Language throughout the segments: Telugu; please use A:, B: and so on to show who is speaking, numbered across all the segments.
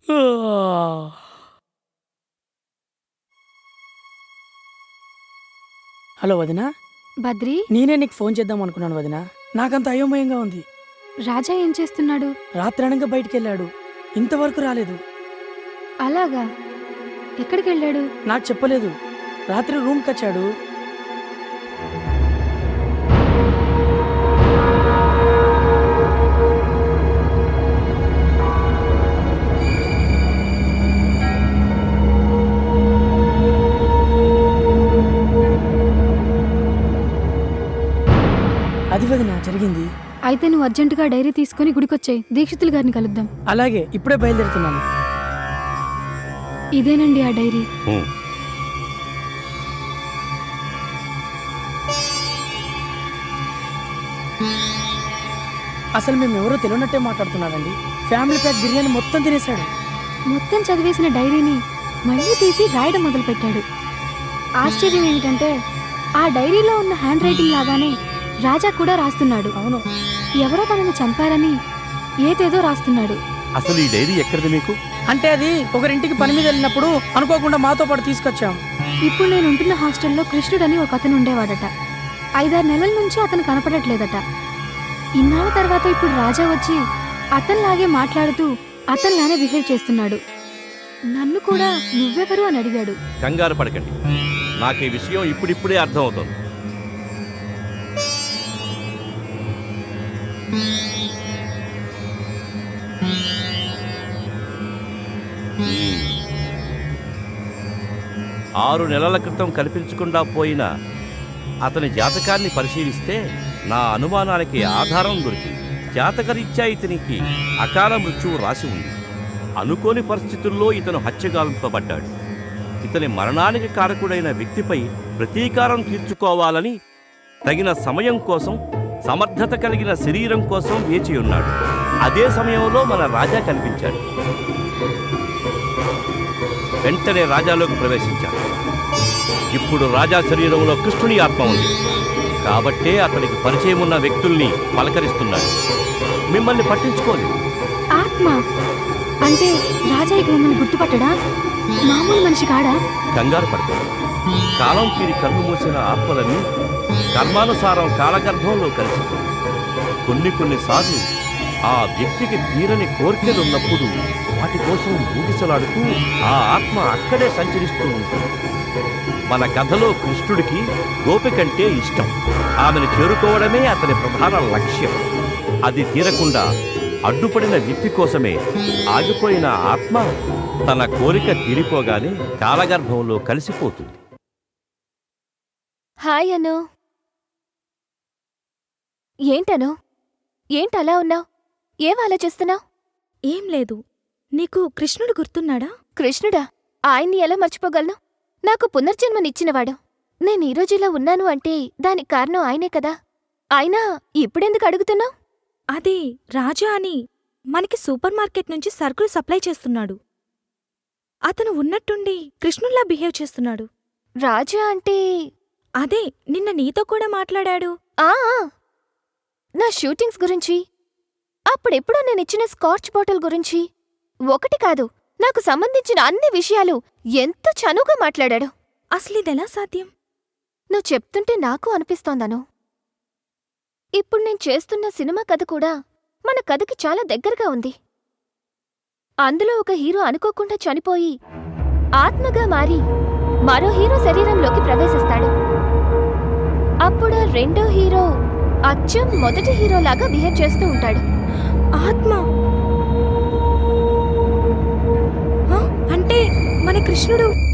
A: హలో వదినా.
B: బద్రి.
A: నేనే నీకు ఫోన్ చేద్దాం అనుకున్నాను వదినా. నాకంత అయోమయంగా ఉంది.
B: రాజా ఏం చేస్తున్నాడు?
A: రాత్రి అనగా బయటికి వెళ్ళాడు ఇంతవరకు రాలేదు.
B: అలాగా? ఎక్కడికి వెళ్ళాడు
A: నాకు చెప్పలేదు. రాత్రి రూమ్కి వచ్చాడు.
B: అయితే నువ్వు అర్జెంటుగా డైరీ తీసుకొని గుడికొచ్చాయి. దీక్షితులు గారిని కలుద్దాం.
A: అలాగే ఇప్పుడే బయలుదేరుతున్నాను.
B: ఇదేనండి ఆ డైరీ.
A: అసలు మేము ఎవరో తెలియనట్టే మాట్లాడుతున్నారండి. ఫ్యామిలీ ప్యాక్ బిర్యానీ మొత్తం తినేశాడు.
B: మొత్తం చదివేసిన డైరీని మళ్ళీ తీసి రాయడం మొదలుపెట్టాడు. ఆశ్చర్యం ఏమిటంటే ఆ డైరీలో ఉన్న హ్యాండ్ రైటింగ్ లాగానే రాజా కూడా రాస్తున్నాడు.
A: అవును.
B: ఎవరో తనని చంపారని ఏదేదో రాస్తున్నాడు.
C: అసలు ఈ డైరీ ఎక్కడిది మీకు?
A: అంటే అది ఒకరింటికి పని మీద వెళ్ళినప్పుడు అనుకోకుండా మాతో పాటు తీసుకొచ్చాం.
B: ఇప్పుడు నేను ఉంటున్న హాస్టల్లో కృష్ణుడని ఒక అతను ఉండేవాడట. ఐదారు నెలల నుంచి అతను కనపడట్లేదట. ఇన్నాళ్ళ తర్వాత ఇప్పుడు రాజా వచ్చి అతనిలాగే మాట్లాడుతూ అతనిలానే బిహేవ్ చేస్తున్నాడు. నన్ను కూడా నువ్వెవరు అని అడిగాడు.
C: కంగారు పడకండి. నాకు ఈ విషయం ఇప్పుడిప్పుడే అర్థమవుతుంది. ఆరు నెలల క్రితం కనిపించకుండా పోయిన అతని జాతకాన్ని పరిశీలిస్తే నా అనుమానానికి ఆధారం దొరికింది. జాతకరీత్యా ఇతనికి అకాల మృత్యువు రాసి ఉంది. అనుకోని పరిస్థితుల్లో ఇతను హత్యగాల్పబడ్డాడు ఇతని మరణానికి కారకుడైన వ్యక్తిపై ప్రతీకారం తీర్చుకోవాలని తగిన సమయం కోసం సమర్థత కలిగిన శరీరం కోసం వేచి ఉన్నాడు. అదే సమయంలో మన రాజా కనిపించాడు. వెంటనే రాజాలోకి ప్రవేశించాడు. ఇప్పుడు రాజా శరీరంలో కృష్ణుని ఆత్మ ఉంది. కాబట్టే అతనికి పరిచయం ఉన్న వ్యక్తుల్ని పలకరిస్తున్నాడు. మిమ్మల్ని పట్టించుకోలేదు.
B: ఆత్మ? అంటే రాజా ఇక మమ్మల్ని గుర్తుపట్టడా? మామూలు మనిషి కాడా?
C: కంగారు పడతాడు కాలం తీరి కన్ను మూసిన ఆత్మలన్నీ కర్మానుసారం కాలగర్భంలో కలిసిపోయి కొన్ని కొన్నిసార్లు ఆ వ్యక్తికి తీరని కోరికలున్నప్పుడు వాటి కోసం ఊగిసలాడుతూ ఆ ఆత్మ అక్కడే సంచరిస్తూ ఉంటుంది. మన కథలో కృష్ణుడికి గోపికంటే ఇష్టం. ఆమెను చేరుకోవడమే అతని ప్రధాన లక్ష్యం. అది తీరకుండా అడ్డుపడిన వ్యక్తి కోసమే ఆగిపోయిన ఆత్మ తన కోరిక తీరిపోగానే కాలగర్భంలో కలిసిపోతుంది.
D: హాయ్ అను. ఏంటను? ఏంటలా ఉన్నావు? ఏం ఆలోచిస్తున్నావు?
E: ఏం లేదు. నీకు కృష్ణుడు గుర్తున్నాడా?
D: కృష్ణుడా? ఆయన్ని ఎలా మర్చిపోగలను? నాకు పునర్జన్మనిచ్చినవాడు. నేను ఈ రోజు ఇలా ఉన్నాను అంటే దానికి కారణం ఆయనే కదా. అయినా ఇప్పుడెందుకు అడుగుతున్నావు?
E: అది రాజా అని మనకి సూపర్ మార్కెట్ నుంచి సరుకులు సప్లై చేస్తున్నాడు. అతను ఉన్నట్టుండి కృష్ణుల్లా బిహేవ్ చేస్తున్నాడు.
D: రాజా అంటే
E: అదే నిన్న నీతో కూడా మాట్లాడాడు.
D: ఆ ఆ, నా షూటింగ్స్ గురించి? అప్పుడెప్పుడో నేనిచ్చిన స్కాచ్ బాటిల్ గురించి? ఒకటి కాదు నాకు సంబంధించిన అన్ని విషయాలు ఎంత చనువుగా మాట్లాడాడు.
E: అసలిదెలా సాధ్యం?
D: నువ్వు చెప్తుంటే నాకు అనిపిస్తోందను. ఇప్పుడు నేను చేస్తున్న సినిమా కథ కూడా మన కథకి చాలా దగ్గరగా ఉంది. అందులో ఒక హీరో అనుకోకుండా చనిపోయి ఆత్మగా మారి మరో హీరో శరీరంలోకి ప్రవేశిస్తాడు. అప్పుడు రెండో హీరో అచ్చం మొదటి హీరోలాగా బిహేవ్ చేస్తూ ఉంటాడు.
E: ఆత్మ. అంటే మన కృష్ణుడు.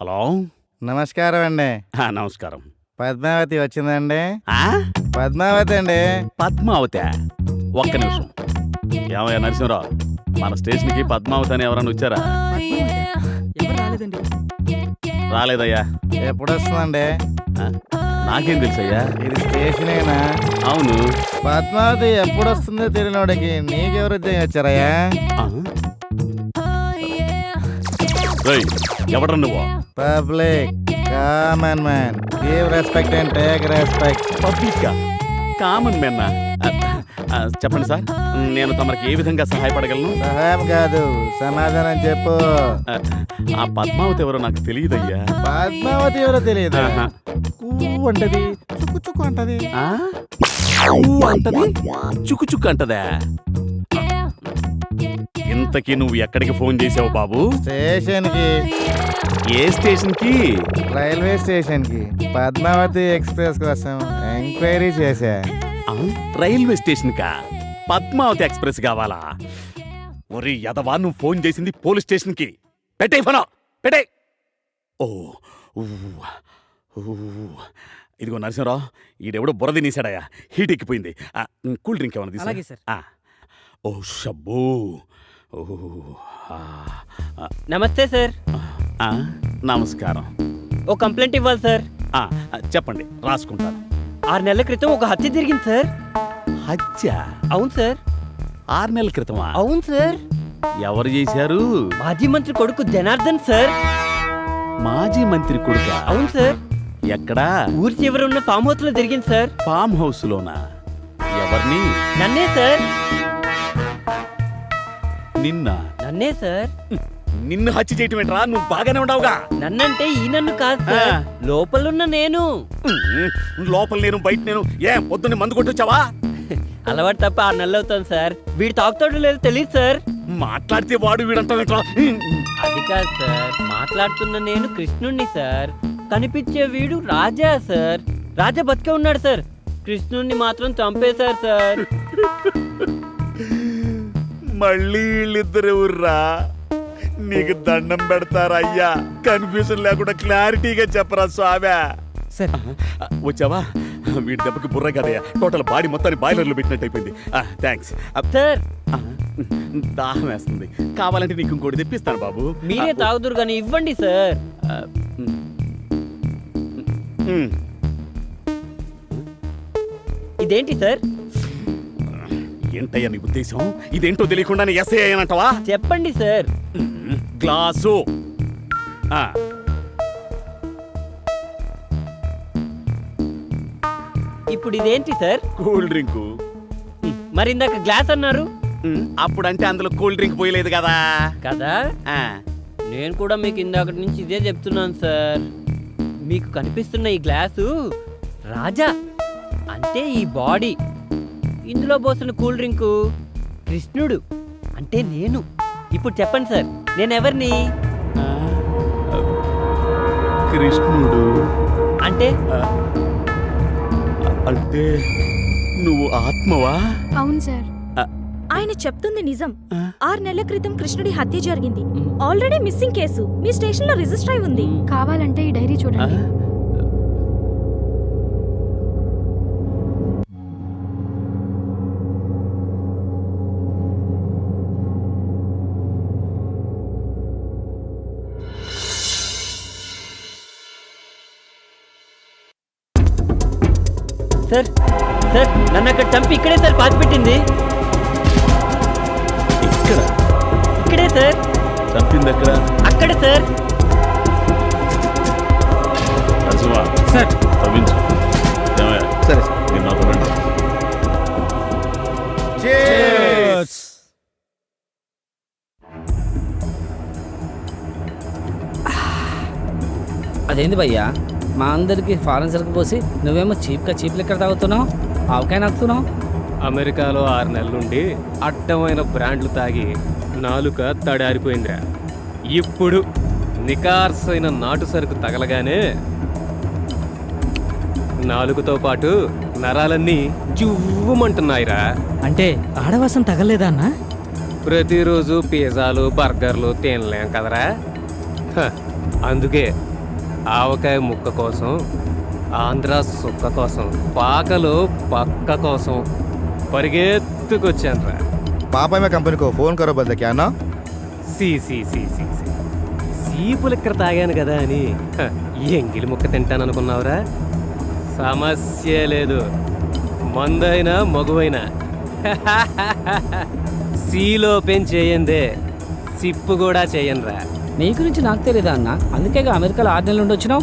F: హలో.
G: నమస్కారం అండి
F: ఆ, నమస్కారం.
G: పద్మావతి వచ్చిందండి.
F: ఆ?
G: పద్మావతి అండి.
F: పద్మావతి? ఒక్క నిమిషం. ఏమయ్యా నరసింహరావు మన స్టేషన్కి పద్మావతి అని ఎవరైనా వచ్చారా?
A: రాలేదండి.
F: రాలేదయ్యా.
G: ఎప్పుడు వస్తుందండి
F: ఆ? నాకేం తెలుసయ్యా?
G: ఇది స్టేషనేనా?
F: అవును.
G: పద్మావతి ఎప్పుడు వస్తుందో తెలియనోడికి నీకెవరు ఉద్యోగం వచ్చారయ్యా?
F: రేయ్, ఎవడ్రా నువ్వు?
G: Public. Common man give respect and take respect
F: public common మెన్న చెప్పండి సార్ నేను తమరికి ఏ విధంగా సహాయపడగలను?
G: సహాయం కాదు సమాధానం చెప్పు.
F: ఆ, ఆ పద్మావతి ఎవరో నాకు తెలియదయ్యా.
G: పద్మావతి ఎవరో తెలియదు?
F: ఆహా.
G: అంటది చుక్కు చుక్కు అంటది.
F: అంటది చుక్కు చుక్కు అంటదా? ఇంతకీ నువ్వు ఎక్కడికి ఫోన్ చేసావు బాబు?
G: స్టేషన్కి
F: ఏ స్టేషన్కి
G: రైల్వే స్టేషన్కి పద్మావతి ఎక్స్ప్రెస్ కోసం ఎంక్వైరీ చేశా.
F: ఆ, రైల్వే స్టేషన్ కా పద్మావతి ఎక్స్ప్రెస్ కావాలా? ఒరి యదవా నువ్వు ఫోన్ చేసింది పోలీస్ స్టేషన్కి పెట్టే ఫోన్. పెట్టే ఓ ఊ, ఊ. ఇదిగో నరసింహరావు ఈడెవడో బుర్ర తినేసాడయ్యా హీట్ ఎక్కిపోయింది. ఆ, కూల్ డ్రింక్ ఏమైనా
A: అలాగే
F: తీసా
A: సార్.
F: ఓ షబ్బో. ఆ, ఆ,
H: నమస్తే సార్.
F: నమస్కారం.
H: ఓ కంప్లైంట్ ఇవ్వాలి సార్.
F: చెప్పండి రాసుకుంటాను.
H: ఆరు నెలల క్రితం ఒక హత్య జరిగింది సార్.
F: హత్య?
H: అవును సార్.
F: ఆరు నెలల క్రితమా?
H: అవును సార్.
F: ఎవరు చేశారు?
H: మాజీ మంత్రి కొడుకు జనార్దన్ సార్.
F: మాజీ మంత్రి కొడుక?
H: అవును సార్.
F: ఎక్కడా?
H: ఊరి చివర ఉన్న ఫామ్ హౌస్లో జరిగింది సార్.
F: ఫామ్ హౌస్ లోనా ఎవరిని?
H: నన్నే సార్.
F: నిన్న.
H: నన్నే సార్.
F: నిన్ను హత్య చేయటం ఏంట్రా నువ్వు బాగానే ఉండవుగా
H: నన్నంటే ఈ నన్ను కాదు సార్.
F: ఆ.
H: లోపలున్న నేను.
F: లోపల నేను బయట నేను. ఏ పొద్దున్నే మందు కొట్టొచ్చావా?
H: అలవాటు తప్ప ఆరు నెలలు అవుతాను సార్. వీడు తాగుతాడో లేదో తెలియదు సార్.
F: మాట్లాడితే వాడు వీడంటావేంట్రా?
H: అది కాదు సార్. మాట్లాడుతున్న నేను కృష్ణుణ్ణి సార్. కనిపించే వీడు రాజా సార్. రాజా బతికే ఉన్నాడు సార్. కృష్ణుణ్ణి మాత్రం చంపేశారు సార్.
F: మళ్ళీ వీళ్ళిద్దరు ఎవర్రా నీకు దండం పెడతారా అయ్యా? కన్ఫ్యూజన్ లేకుండా క్లారిటీగా చెప్పరా స్వామి.
A: సార్.
F: వచ్చావా? వీడి దెబ్బకి బుర్ర కదయ్యా. టోటల్ బాడీ మొత్తాన్ని బాయిలర్లో పెట్టినట్టు అయిపోయింది. Thanks
H: sir.
F: దాహం వేస్తుంది. కావాలంటే నీకు ఇంకోటి తెప్పిస్తాను బాబు.
H: మీరే తాగుదురు కానీ ఇవ్వండి సార్. ఇదేంటి సార్?
F: ఏంటయ్యా నీ ఉద్దేశం? ఇదేంటో తెలియకుండానే ఎస్ఐ అయ్యానంటావా
H: చెప్పండి సార్.
F: గ్లాసు. ఆ,
H: ఇప్పుడు ఇదేంటి సార్?
F: Cool drink.
H: మరి ఇందాక గ్లాస్ అన్నారు?
F: ఉమ్, అప్పుడంటే అందులో కూల్ డ్రింక్ పోయలేదు కదా.
H: కదా?
F: ఆ,
H: నేను కూడా మీకు ఇందాకటి నుంచి ఇదే చెప్తున్నాను సార్. మీకు కనిపిస్తున్న ఈ గ్లాసు రాజా అంటే ఈ బాడీ. ఇందులో పోసిన కూల్ డ్రింకు? కృష్ణుడు. అంటే నేను. ఇప్పుడు చెప్పండి సార్ నేను ఎవరిని
F: కృష్ణుడు.
H: అంటే?
F: అంటే నువ్వు ఆత్మవా?
B: అవును సార్.
E: ఆయన చెప్తుంది నిజం.
F: ఆ?
E: ఆరు నెలల క్రితం కృష్ణుడి హత్య జరిగింది. Already missing case. మీ స్టేషన్లో రిజిస్టర్ అయి ఉంది.
B: కావాలంటే ఈ డైరీ? చూడండి.
H: సార్ నన్ను అక్కడ చంపి ఇక్కడే సార్ పాతి పెట్టింది.
F: ఇక్కడ?
H: ఇక్కడే సార్.
F: చంపింది ఎక్కడ?
H: అక్కడే సార్.
F: నరసింహ
A: సార్.
F: తవ్వించు. ఏమయ్య?
G: సరే.
F: మీరు నాతో రండి.
A: అదేంది భయ్యా? మా అందరికి ఫారెన్ సరుకు పోసి నువ్వేమో చీప్గా చీప్ లెక్కర తాగుతున్నావు? ఆవకాయ నక్కుతున్నావు
I: అమెరికాలో ఆరు నెలలుండి అడ్డమైన బ్రాండ్లు తాగి నాలుక తడారిపోయిందిరా. ఇప్పుడు నికార్సైన నాటు సరుకు తగలగానే నాలుగుతో పాటు నరాలన్నీ జువ్వుమంటున్నాయిరా.
A: అంటే ఆడవాసం తగలేదా అన్న
I: ప్రతిరోజు పిజ్జాలు బర్గర్లు తినలేం కదరా. అందుకే ఆవకాయ ముక్క కోసం ఆంధ్ర సుక్క కోసం పాకలు పక్క కోసం
G: పరిగెత్తుకొచ్చాను రా. పాపమే
I: కంపెనీకో ఫోన్ కరో బద్దకి అన్న సీపులు ఇక్కడ తాగాను కదా అని. ఎంగిలి ముక్క తింటాను అనుకున్నావురా సమస్య లేదు. మందైనా మగువైనా. సీలో పెన్ చేయందే. సిప్పు కూడా చేయనురా
A: నీ గురించి నాకు తెలియదా అన్న? అందుకేగా అమెరికాలో ఆర్డర్లు ఉండొచ్చినావు?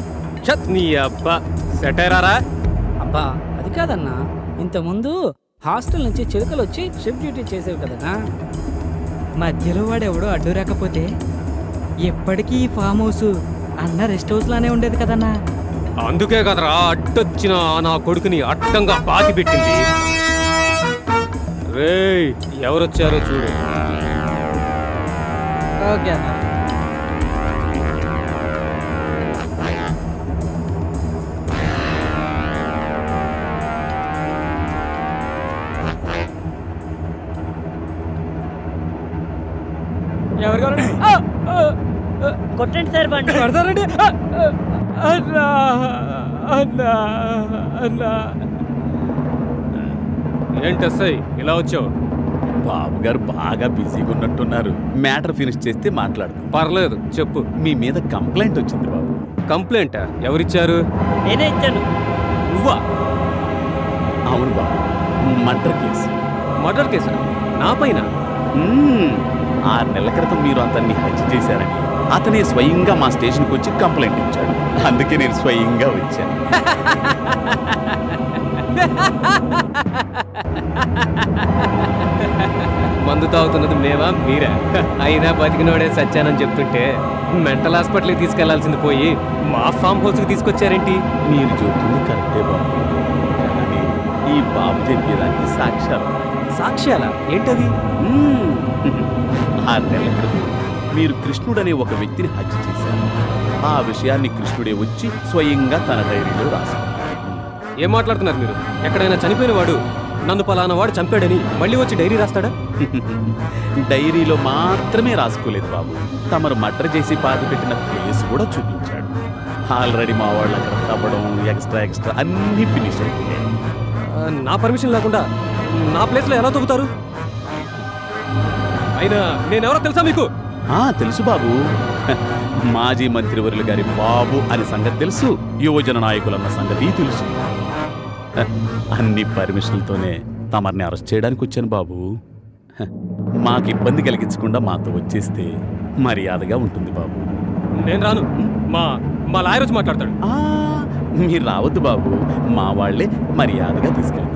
I: చత్ నీ అబ్బా. సెటైరారా?
A: అబ్బా అది కాదన్నా. ఇంతకుముందు హాస్టల్ నుంచి చిలుకలు వచ్చి షిఫ్ట్ డ్యూటీ చేసేవి కదన్నా.
J: మధ్యలో వాడెవడో అడ్డు రాకపోతే ఎప్పటికీ ఈ ఫామ్ హౌస్ అన్న రెస్ట్ హౌస్ లానే ఉండేది కదన్నా.
I: అందుకే కదరా అడ్డొచ్చిన ఆ నా కొడుకుని అడ్డంగా పాతి పెట్టింది. రేయ్ ఎవరొచ్చారో చూడు.
A: ఓకే అన్న.
H: కొట్టండి సార్ బండి.
J: పడతారండి. అన్నా అన్నా అన్నా.
I: ఏంటి ఎస్ఐ ఇలా వచ్చావు?
F: బాబు గారు బాగా బిజీగా ఉన్నట్టున్నారు. మ్యాటర్ ఫినిష్ చేస్తే మాట్లాడదాం.
I: పర్లేదు చెప్పు.
F: మీ మీద కంప్లైంట్ వచ్చింది బాబు.
I: కంప్లైంట్? ఎవరిచ్చారు?
H: నేనే ఇచ్చాను.
I: నువ్వా?
F: అవును బాబు. Murder case.
I: మర్డర్ కేసా? నా పైన.
F: ఆరు నెలల క్రితం మీరు అతన్ని హత్య చేశారని. అతనే స్వయంగా మా స్టేషన్కి వచ్చి కంప్లైంట్ ఇచ్చాడు. అందుకే నేను స్వయంగా వచ్చాను.
I: మందు తాగుతున్నది మేమా? మీరా? అయినా బతికినోడే సచ్చానని చెప్తుంటే మెంటల్ హాస్పిటల్కి తీసుకెళ్ళాల్సింది పోయి మా ఫామ్ హౌస్కి తీసుకొచ్చారేంటి?
F: మీరు చెబుతుంది కరెక్టే బాబు. కానీ ఈ బాబు చెప్పేదానికి సాక్ష్యాలు.
I: సాక్ష్యాలా? ఏంటది?
F: నెలల క్రితం మీరు కృష్ణుడనే ఒక వ్యక్తిని హత్య చేశారు. ఆ విషయాన్ని కృష్ణుడే వచ్చి స్వయంగా తన డైరీలో రాసుకున్నాడు
I: ఏం మాట్లాడుతున్నారు మీరు? ఎక్కడైనా చనిపోయిన వాడు నన్ను పలానా వాడు చంపాడని మళ్ళీ వచ్చి డైరీ రాస్తాడా?
F: డైరీలో మాత్రమే రాసుకోలేదు బాబు. తమరు మర్డర్ చేసి పాతి పెట్టిన ప్లేస్ కూడా చూపించాడు. ఆల్రెడీ మా వాళ్ళు అక్కడ తవ్వడం ఎక్స్ట్రా ఎక్స్ట్రా అన్నీ ఫినిష్ అయిపోయాయి.
I: నా పర్మిషన్ లేకుండా నా ప్లేస్లో ఎలా తొక్కుతారు అయినా నేనెవరో తెలుసా మీకు?
F: తెలుసు బాబు. మాజీ మంత్రివర్యులు గారి బాబు అనే సంగతి తెలుసు యువజన నాయకులన్న సంగతి తెలుసు. అన్ని పర్మిషన్లతోనే తమరిని అరెస్ట్ చేయడానికి వచ్చాను బాబు. మాకు ఇబ్బంది కలిగించకుండా మాతో వచ్చేస్తే మర్యాదగా ఉంటుంది బాబు.
I: నేను రాను. మా మా లాయర్ వచ్చి మాట్లాడతాడు.
F: ఆ, మీరు రావద్దు బాబు. మా వాళ్ళే మర్యాదగా తీసుకెళ్తారు.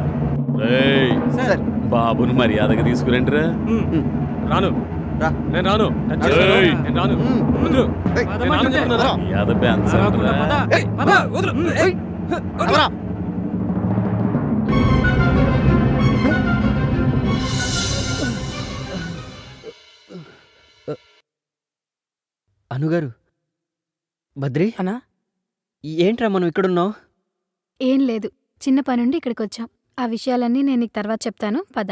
F: బాబును మర్యాదగా తీసుకురండి రా
I: రాను. నేను రాను. టచ్ చేస్తాను.
F: ఏయ్.
I: నేను రాను. వదులు. నేను రాను చెప్తున్నానా?
F: మర్యాద పెంచండి రా.
I: పద, వదులు. ఏయ్, వదులు. అనుగారు బద్రి?
J: అన్నా
I: ఏంట్రా మనం ఇక్కడున్నావు
B: ఏం లేదు. చిన్న పనుండి ఇక్కడికి వచ్చాం ఆ విషయాలన్నీ నేను నీకు తర్వాత చెప్తాను. పద.